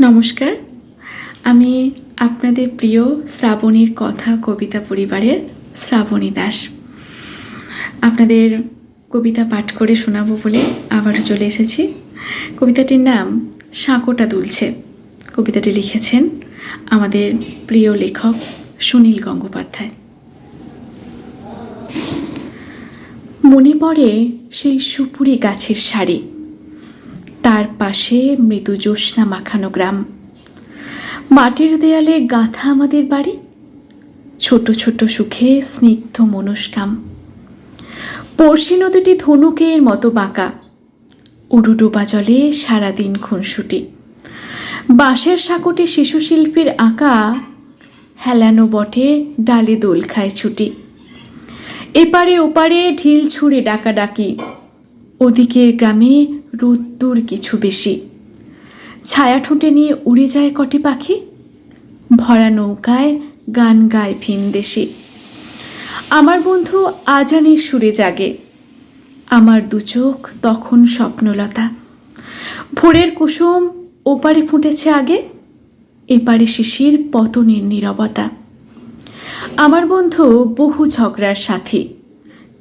নমস্কার। আমি আপনাদের প্রিয় শ্রাবণীর কথা কবিতা পরিবারের শ্রাবণী দাস। আপনাদের কবিতা পাঠ করে শোনাবো বলে আবারও চলে এসেছি। কবিতাটির নাম সাঁকোটা দুলছে। কবিতাটি লিখেছেন আমাদের প্রিয় লেখক সুনীল গঙ্গোপাধ্যায়। মনে পড়ে সেই সুপুরি গাছের শাড়ি পাশে মৃদু জ্যোৎস্না মাখানো গ্রাম। মাটির দেয়ালে গাঁথা আমাদের বাড়ি। ছোট ছোট সুখে স্নিগ্ধ মনস্কাম। পড়শি নদীটি ধনুকের মতো বাঁকা। উডুডুবা জলে সারাদিন খুনসুটি। বাঁশের সাঁকোটে শিশু শিল্পীর আঁকা। হেলানো বটে, ডালে দোল খায় ছুটি। এপারে ওপারে ঢিল ছুঁড়ে ডাকাডাকি। ওদিকের গ্রামে রোদ্দুর কিছু বেশি। ছায়া ঠোঁটে নিয়ে উড়ে যায় কটি পাখি। ভরা নৌকায় গান গায় ভিন দেশে। আমার বন্ধু আজানের সুরে জাগে। আমার দু চোখ তখন স্বপ্নলতা। ভোরের কুসুম ওপারে ফুটেছে আগে, এপারে শিশির পতনের নীরবতা। আমার বন্ধু বহু ঝগড়ার সাথী।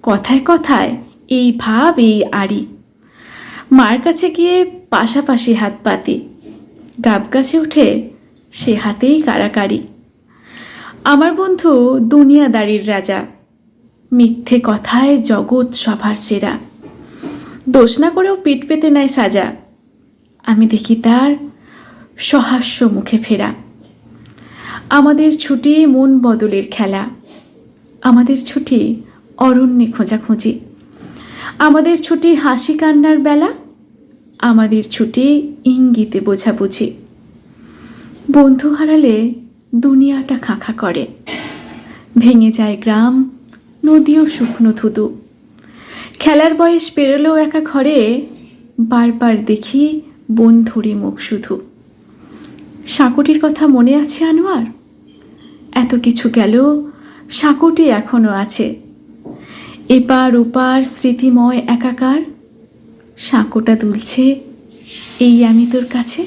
কথায় কথায় এই ভাব, এই আড়ি। মার কাছে গিয়ে পাশাপাশি হাত পাতি গাব গাছে উঠে সে হাতেই কারাকারি। আমার বন্ধু দুনিয়াদারির রাজা। মিথ্যে কথায় জগৎ সভার সেরা। দোষ না করেও পিঠ পেতে নেয় সাজা। আমি দেখি তার সহাস্য মুখে ফেরা। আমাদের ছুটি মন বদলের খেলা। আমাদের ছুটি অরণ্যে খোঁজাখুঁজি। আমাদের ছুটি হাসি কান্নার বেলা। আমাদের ছুটি ইঙ্গিতে বোঝাবুঝি। বন্ধু হারালে দুনিয়াটা খাঁখা করে। ভেঙে যায় গ্রাম, নদীও শুকনো থুতু খেলার বয়স পেরোলেও একা ঘরে বারবার দেখি বন্ধুরই মুখ শুধু। সাঁকোটির কথা মনে আছে আনোয়ার? এত কিছু গেল সাঁকোটি এখনও আছে। এপার ওপার স্মৃতিময় একাকার। সাঁকোটা দুলছে, এই আমি তোর কাছে।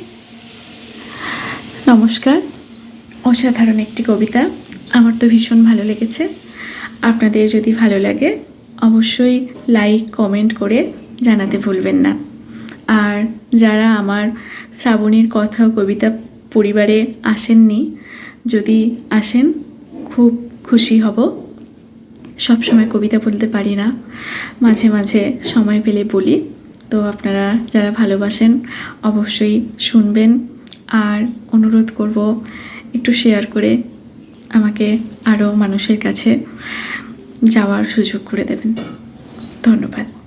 নমস্কার, অসাধারণ একটি কবিতা, আমার তো ভীষণ ভালো লেগেছে। আপনাদের যদি ভালো লাগে, অবশ্যই লাইক, কমেন্ট করে জানাতে ভুলবেন না। আর যারা আমার শ্রাবণীর কথা কবিতা পরিবারে আসেননি, যদি আসেন, খুব খুশি হব। সব সময় কবিতা বলতে পারি না। মাঝে মাঝে সময় পেলে বলি। তো আপনারা যারা ভালোবাসেন, অবশ্যই শুনবেন। আর অনুরোধ করব একটু শেয়ার করে আমাকে আরও মানুষের কাছে যাওয়ার সুযোগ করে দেবেন। ধন্যবাদ।